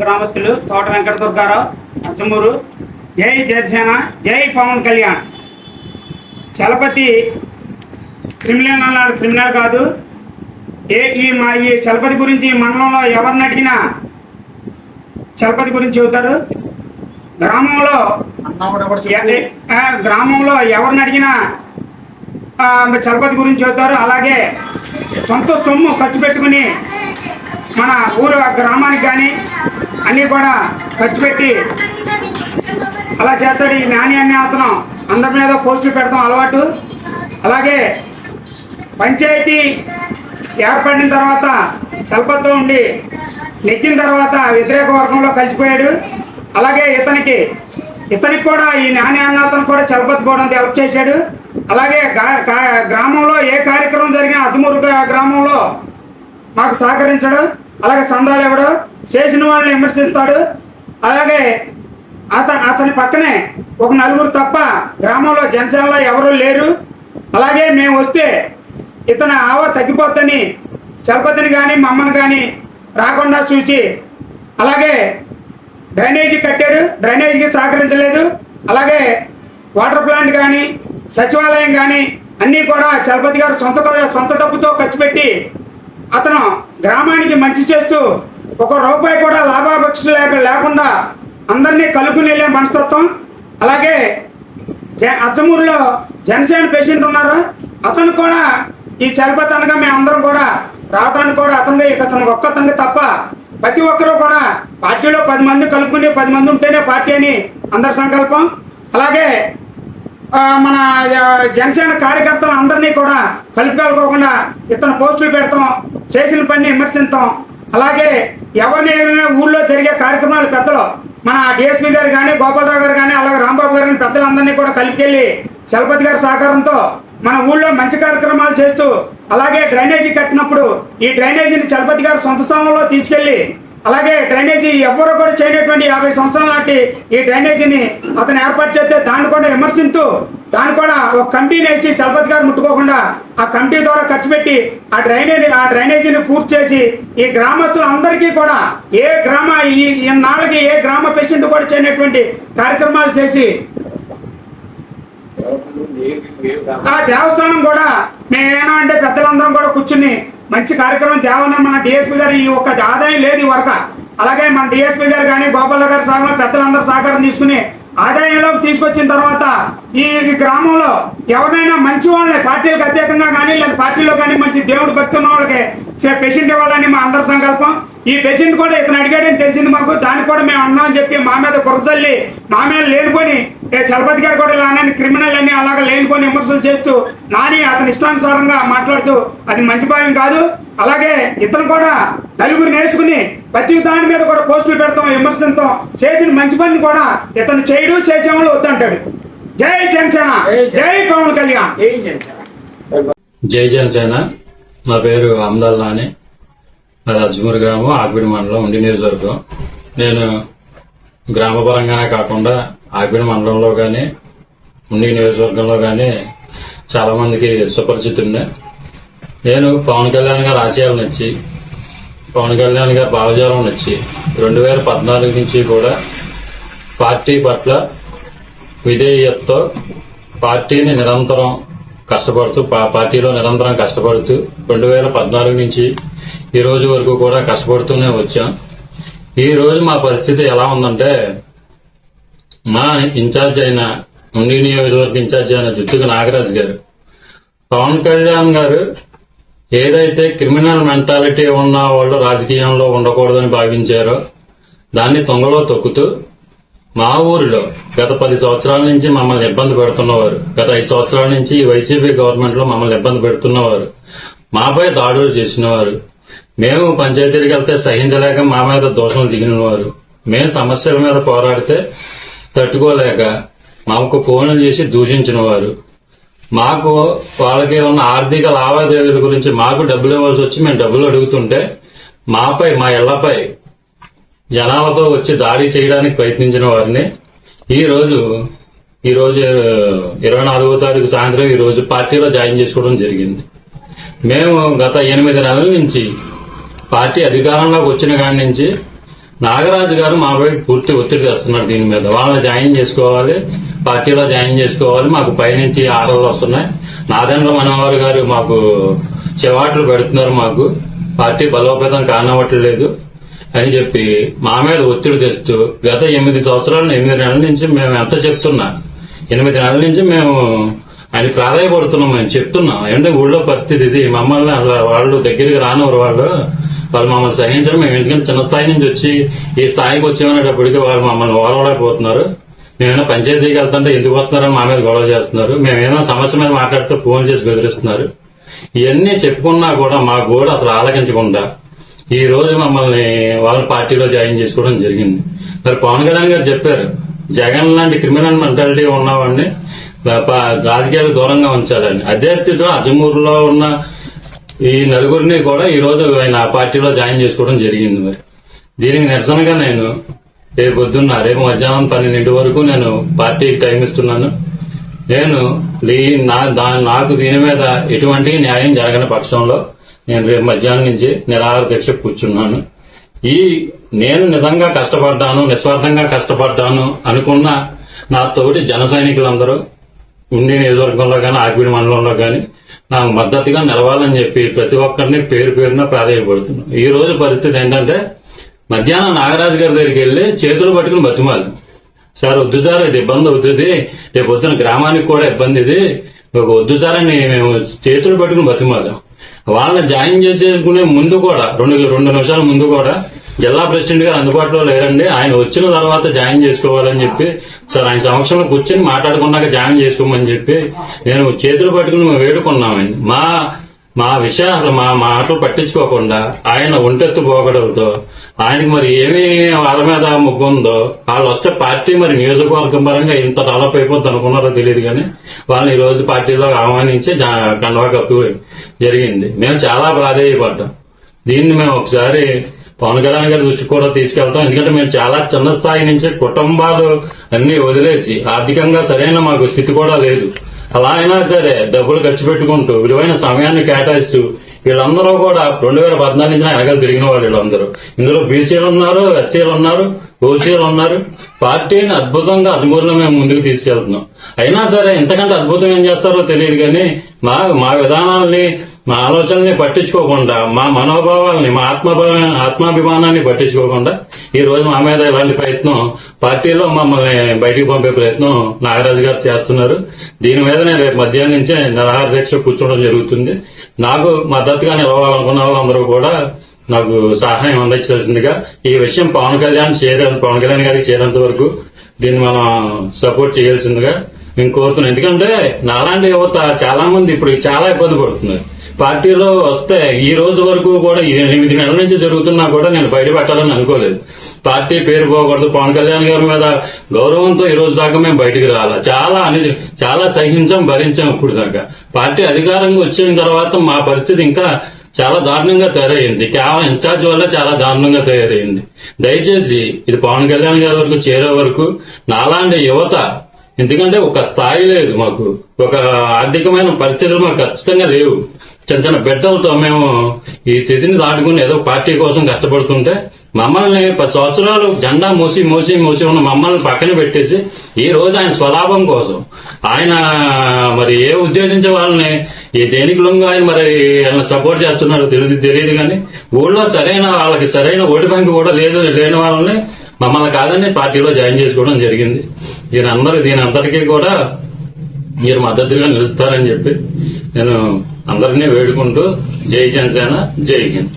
గ్రామస్తులు తోట వెంకట దుర్గారావు అచ్చమూరు జై జనసేన జై పవన్ కళ్యాణ్. చలపతి క్రిమినల్ అన్నాడు క్రిమినల్ కాదు. ఏ ఈ మా ఈ చలపతి గురించి మండలంలో ఎవరిని అడిగినా చలపతి గురించి చెబుతారు. గ్రామంలో గ్రామంలో ఎవరిని అడిగినా చలపతి గురించి చెబుతారు. అలాగే సొంత సొమ్ము ఖర్చు పెట్టుకుని మన ఊరు గ్రామానికి కానీ అన్నీ కూడా ఖర్చు పెట్టి అలా చేస్తాడు ఈ నాని అనే అతను. అందరి మీద పోస్టులు పెడతాం అలవాటు. అలాగే పంచాయతీ ఏర్పడిన తర్వాత చలపతితో ఉండి నెక్కిన తర్వాత వ్యతిరేక వర్గంలో కలిసిపోయాడు. అలాగే ఇతనికి ఇతనికి కూడా ఈ నాని అన్న అతను కూడా చలపతి పోవడం హెల్ప్ చేశాడు. అలాగే గ్రామంలో ఏ కార్యక్రమం జరిగినా అతమూరు గ్రామంలో మాకు సహకరించడం. అలాగే సందాలు ఎవడు చేసిన వాళ్ళని విమర్శిస్తాడు. అలాగే అత అతని పక్కనే ఒక నలుగురు తప్ప గ్రామంలో జనసేనలో ఎవరు లేరు. అలాగే మేము వస్తే ఇతని ఆవ తగ్గిపోద్దని చలపతిని కానీ మమ్మల్ని కానీ రాకుండా చూచి అలాగే డ్రైనేజీ కట్టాడు. డ్రైనేజీకి సహకరించలేదు. అలాగే వాటర్ ప్లాంట్ కానీ సచివాలయం కానీ అన్నీ కూడా చలపతి గారు సొంత సొంత డబ్బుతో ఖర్చు పెట్టి అతను గ్రామానికి మంచి చేస్తూ ఒక రూపాయి కూడా లాభాపేక్ష లేక లేకుండా అందరినీ కలుపుకుని వెళ్ళే మనస్తత్వం. అలాగే జ అచ్చమూరులో జనసేన పేషెంట్ ఉన్నారు. అతను కూడా ఈ చలపతి మేము అందరం కూడా రావడానికి కూడా అతను అతను ఒక్కతనికి తప్ప ప్రతి ఒక్కరూ కూడా పార్టీలో పది మంది కలుపుకుని పది మంది ఉంటేనే పార్టీ అని అందరి సంకల్పం. అలాగే మన జనసేన కార్యకర్తలు అందరినీ కూడా కలుపుకోకుండా ఇతను పోస్టులు పెడతాం చేసిన పని విమర్శిస్తాం అలాగే ఎవరిని ఏమైనా ఊళ్ళో జరిగే కార్యక్రమాలు పెద్దలు మన డిఎస్పీ గారు కానీ గోపాలరావు గారు కానీ అలాగే రాంబాబు గారు కానీ పెద్దలందరినీ కూడా కలిపికెళ్ళి చలపతి గారి సహకారంతో మన ఊళ్ళో మంచి కార్యక్రమాలు చేస్తూ అలాగే డ్రైనేజీ కట్టినప్పుడు ఈ డ్రైనేజీని చలపతి గారు సొంత స్థానంలో తీసుకెళ్ళి అలాగే డ్రైనేజీ ఎవ్వరూ కూడా చేయనటువంటి యాభై సంవత్సరాల నాటి ఈ డ్రైనేజీని అతను ఏర్పాటు చేస్తే దాన్ని కూడా విమర్శిస్తూ దాన్ని కూడా ఒక కమిటీని వేసి చలపతి గారు ముట్టుకోకుండా ఆ కమిటీ ద్వారా ఖర్చు పెట్టి ఆ డ్రైనేజీ ఆ డ్రైనేజీని పూర్తి చేసి ఈ గ్రామస్తులందరికీ కూడా ఏ గ్రామ ఈ ఈ నాళ్ళకి ఏ గ్రామ పేషెంట్ కూడా చేయనటువంటి కార్యక్రమాలు చేసి ఆ దేవస్థానం కూడా మేమేనా అంటే పెద్దలందరం కూడా కూర్చుని మంచి కార్యక్రమం దేవన్న మన డిఎస్పీ గారు ఈ ఒక్క ఆదాయం లేదు ఈ వరక. అలాగే మన డిఎస్పీ గారు కానీ గోపాల గారు సహకారం పెద్దలందరూ సహకారం తీసుకుని ఆదాయంలోకి తీసుకొచ్చిన తర్వాత ఈ గ్రామంలో ఎవరైనా మంచి వాళ్ళని పార్టీలకు అతీతంగా కానీ లేదా పార్టీలో కానీ మంచి దేవుడు భక్తి ఉన్న వాళ్ళకి పేషెంట్ ఇవ్వాలని మా అందరి సంకల్పం. ఈ పేషెంట్ కూడా ఇతను అడిగాడని తెలిసింది మాకు. దానికి కూడా మేము అన్నామని చెప్పి మా మీద కురచల్లి మా మీద లేనుకొని చలపతి గారు కూడా ఇలా అని క్రిమినల్ అని అలాగా లేనిపోని విమర్శలు చేస్తూ నాని అతని ఇష్టానుసారంగా మాట్లాడుతూ అది మంచి భావం కాదు. అలాగే ఇతను కూడా నలుగురు నేర్చుకుని ప్రతి దాని మీద కూడా పోస్టులు పెడతాం విమర్శిస్తాం. చేసిన మంచి పని కూడా ఇతను చేయడు చేసేవాళ్ళు వద్దంటాడు జై జనసేన జై పవన్ కళ్యాణ్. జై జనసేన. నా పేరు అమ్దాల్ నాని. నాది అజ్మూర్ గ్రామం ఆకిపిడి మండలం ఉండి నియోజకవర్గం. నేను గ్రామ పరంగానే కాకుండా ఆకిపిడి మండలంలో కానీ ఉండి నియోజకవర్గంలో కానీ చాలా మందికి సుపరిచితుడిని. నేను పవన్ కళ్యాణ్ గారు ఆశయాలను ఇచ్చి పవన్ కళ్యాణ్ గారి భావజాలం నచ్చి రెండు వేల పద్నాలుగు నుంచి కూడా పార్టీ పట్ల విధేయతతో పార్టీని నిరంతరం కష్టపడుతూ పార్టీలో నిరంతరం కష్టపడుతూ రెండు వేల పద్నాలుగు నుంచి ఈ రోజు వరకు కూడా కష్టపడుతూనే వచ్చాం. ఈ రోజు మా పరిస్థితి ఎలా ఉందంటే మా ఇన్ఛార్జ్ అయిన ఉండి నియోజకవర్గ ఇన్ఛార్జ్ అయిన జుట్టుకు నాగరాజ్ గారు. పవన్ కళ్యాణ్ గారు ఏదైతే క్రిమినల్ మెంటాలిటీ ఉన్న వాళ్ళు రాజకీయంలో ఉండకూడదని భావించారో దాన్ని తొంగలో తొక్కుతూ మా ఊరిలో గత పది సంవత్సరాల నుంచి మమ్మల్ని ఇబ్బంది పెడుతున్నవారు గత ఐదు సంవత్సరాల నుంచి ఈ వైసీపీ గవర్నమెంట్లో మమ్మల్ని ఇబ్బంది పెడుతున్నవారు మాపై దాడులు చేసినవారు మేము పంచాయతీలకు వెళ్తే సహించలేక మా మీద దోషం దిగినవారు మేము సమస్యల మీద పోరాడితే తట్టుకోలేక మాకు ఫోన్లు చేసి దూషించిన వారు. మాకు వాళ్ళకి ఉన్న ఆర్థిక లావాదేవీల గురించి మాకు డబ్బులు ఇవ్వాల్సి వచ్చి మేము డబ్బులు అడుగుతుంటే మాపై మా ఇళ్ళపై జనాలతో వచ్చి దాడి చేయడానికి ప్రయత్నించిన వారిని ఈరోజు ఈరోజు ఇరవై నాలుగో తారీఖు సాయంత్రం ఈరోజు పార్టీలో జాయిన్ చేసుకోవడం జరిగింది. మేము గత ఎనిమిది నెలల నుంచి పార్టీ అధికారంలోకి వచ్చిన కాడి నుంచి నాగరాజు గారు మా వైపు పూర్తి ఒత్తిడి తెస్తున్నారు దీని మీద. వాళ్ళని జాయిన్ చేసుకోవాలి పార్టీలో జాయిన్ చేసుకోవాలి మాకు పైనుంచి ఆర్డర్లు వస్తున్నాయి. నాదండ్ర మనోహర్ గారు మాకు చెవాట్లు పెడుతున్నారు మాకు. పార్టీ బలోపేతం కానవ్వట్లేదు అని చెప్పి మా మీద ఒత్తిడి తెస్తూ గత ఎనిమిది సంవత్సరాలు ఎనిమిది నెలల నుంచి మేము ఎంత చెప్తున్నా ఎనిమిది నెలల నుంచి మేము ఆయన ప్రాధాయపడుతున్నాం మేము చెప్తున్నాం. ఏంటంటే ఊళ్ళో పరిస్థితి ఇది? మమ్మల్ని అసలు వాళ్ళు దగ్గరికి రానివారు వాళ్ళు. వాళ్ళు మమ్మల్ని సహించడం మేము ఎందుకంటే చిన్న స్థాయి నుంచి వచ్చి ఈ స్థాయికి వచ్చేమనేటప్పటికి వాళ్ళు మమ్మల్ని ఓడవలేకపోతున్నారు మేమైనా పంచాయతీకి వెళ్తుంటే ఎందుకు వస్తున్నారని మా మీద గొడవ చేస్తున్నారు. మేమేమైనా సమస్య మీద మాట్లాడితే ఫోన్ చేసి బెదిరిస్తున్నారు. ఇవన్నీ చెప్పుకున్నా కూడా మా గోడ అసలు ఆలకించకుండా ఈ రోజు మమ్మల్ని వాళ్ళ పార్టీలో జాయిన్ చేసుకోవడం జరిగింది. మరి పవన్ కళ్యాణ్ గారు చెప్పారు జగన్ లాంటి క్రిమినల్ మెంటాలిటీ ఉన్నవాడిని రాజకీయాలు దూరంగా ఉంచాలని. అదే స్థితిలో అజమూరులో ఉన్న ఈ నలుగురిని కూడా ఈ రోజు ఆయన ఆ పార్టీలో జాయిన్ చేసుకోవడం జరిగింది మరి. దీనికి నిరసనగా నేను రేపు పొద్దున్న రేపు మధ్యాహ్నం పన్నెండింటి వరకు నేను పార్టీకి టైం ఇస్తున్నాను. నేను నా నాకు దీని మీద ఎటువంటి న్యాయం జరగని పక్షంలో నేను రేపు మధ్యాహ్నం నుంచి నిరాహార దీక్ష కూర్చున్నాను. ఈ నేను నిజంగా కష్టపడ్డాను నిస్వార్థంగా కష్టపడ్డాను అనుకున్న నా తోటి జన సైనికులందరూ ఉండి నియోజకవర్గంలో కానీ ఆకివీడి మండలంలో కానీ నాకు మద్దతుగా నిలవాలని చెప్పి ప్రతి ఒక్కరిని పేరు పేరున ప్రాధాన్యపడుతున్నాం ఈ రోజు పరిస్థితి ఏంటంటే మధ్యాహ్నం నాగరాజు గారి దగ్గరికి వెళ్ళి చేతులు పట్టుకుని బతిమాలి. సార్ వద్దు సార్ ఇది ఇబ్బంది అవుతుంది. రేపు పొద్దున గ్రామానికి కూడా ఇబ్బంది ఇది. ఒక వద్దు సార్ అని మేము చేతులు పట్టుకుని బతిమాలి. వాళ్ళని జాయిన్ చేసేసుకునే ముందు కూడా రెండు రెండు నిమిషాల ముందు కూడా జిల్లా ప్రెసిడెంట్ గారు అందుబాటులో లేరండి. ఆయన వచ్చిన తర్వాత జాయిన్ చేసుకోవాలని చెప్పి సార్ ఆయన సమక్షంలో కూర్చొని మాట్లాడుకున్నాక జాయిన్ చేసుకోమని చెప్పి నేను చేతులు పట్టుకుని మేము వేడుకున్నామండి. మా మా విషయం అసలు మా మాటలు పట్టించుకోకుండా ఆయన ఒంటెత్తు పోగడలతో ఆయనకి మరి ఏమి వాళ్ళ మీద ముగ్గు ఉందో వాళ్ళు వస్తే పార్టీ మరి నియోజకవర్గం పరంగా ఇంత డెవలప్ అయిపోద్ది అనుకున్నారో తెలియదు కానీ వాళ్ళని ఈ రోజు పార్టీలో ఆహ్వానించి కండవా కప్పి కప్పు జరిగింది. మేము చాలా ప్రాధేయపడ్డాం. దీన్ని మేము ఒకసారి పవన్ కళ్యాణ్ గారి దృష్టికి కూడా తీసుకెళ్తాం. ఎందుకంటే మేము చాలా చిన్న స్థాయి నుంచి కుటుంబాలు అన్ని వదిలేసి ఆర్థికంగా సరైన మాకు స్థితి కూడా లేదు. అలా అయినా సరే డబ్బులు ఖర్చు పెట్టుకుంటూ విలువైన సమయాన్ని కేటాయిస్తూ వీళ్ళందరూ కూడా రెండు వేల పద్నాలుగు నుంచి వెనకాల తిరిగిన వాళ్ళు వీళ్ళందరూ. ఇందులో బీసీలు ఉన్నారు ఎస్సీలు ఉన్నారు ఓసీలు ఉన్నారు. పార్టీని అద్భుతంగా అద్భుతంగా మేము ముందుకు తీసుకెళ్తున్నాం. అయినా సరే ఇంతకంటే అద్భుతం ఏం చేస్తారో తెలియదు కానీ మా మా విధానాల్ని మా ఆలోచనల్ని పట్టించుకోకుండా మా మనోభావాల్ని మా ఆత్మభావ ఆత్మాభిమానాన్ని పట్టించుకోకుండా ఈ రోజు మా మీద ఇలాంటి ప్రయత్నం పార్టీలో మమ్మల్ని బయటికి పంపే ప్రయత్నం నాగరాజు గారు చేస్తున్నారు. దీని మీద నేను రేపు మధ్యాహ్నం నుంచే నిరాహార దీక్ష కూర్చోవడం జరుగుతుంది. నాకు మద్దతుగా నిలవాలనుకున్న వాళ్ళందరూ కూడా నాకు సహాయం అందించాల్సిందిగా ఈ విషయం పవన్ కళ్యాణ్ చేరే పవన్ కళ్యాణ్ గారికి చేరేంత వరకు దీన్ని మనం సపోర్ట్ చేయాల్సిందిగా నేను కోరుతున్నాను. ఎందుకంటే నాలాంటి యువత చాలా మంది ఇప్పుడు చాలా ఇబ్బంది పడుతున్నారు. పార్టీలో వస్తే ఈ రోజు వరకు కూడా ఎనిమిది నెలల నుంచి జరుగుతున్నా కూడా నేను బయటపెట్టాలని అనుకోలేదు. పార్టీ పేరు పోకూడదు. పవన్ కళ్యాణ్ గారి మీద గౌరవంతో ఈ రోజు దాకా మేము బయటికి రాలా. చాలా అని చాలా సహించాం భరించాం ఇప్పుడు దాకా. పార్టీ అధికారంగా వచ్చిన తర్వాత మా పరిస్థితి ఇంకా చాలా దారుణంగా తయారయ్యింది. కేవలం ఇన్ఛార్జ్ వల్ల చాలా దారుణంగా తయారైంది దయచేసి ఇది పవన్ కళ్యాణ్ గారి వరకు చేరే వరకు నాలాంటి యువత ఎందుకంటే ఒక స్థాయి లేదు మాకు. ఒక ఆర్థికమైన పరిస్థితులు మాకు ఖచ్చితంగా లేవు. చిన్న చిన్న బిడ్డలతో మేము ఈ స్థితిని దాటుకుని ఏదో పార్టీ కోసం కష్టపడుతుంటే మమ్మల్ని పది సంవత్సరాలు జెండా మూసి మూసి మూసి ఉన్న మమ్మల్ని పక్కన పెట్టేసి ఈ రోజు ఆయన స్వలాభం కోసం ఆయన మరి ఏ ఉద్దేశించే వాళ్ళని ఈ దేనికి లొంగ ఆయన మరి ఆయన సపోర్ట్ చేస్తున్నారో తెలియదు తెలియదు కానీ ఊళ్ళో సరైన వాళ్ళకి సరైన ఓటు బ్యాంక్ కూడా లేదు లేని వాళ్ళని మమ్మల్ని కాదని పార్టీలో జాయిన్ చేసుకోవడం జరిగింది. దీని అందరూ దీని అందరికీ కూడా మీరు మద్దతుగా నిలుస్తారని చెప్పి నేను అందరినీ వేడుకుంటూ జై జనసేన జై హింద్.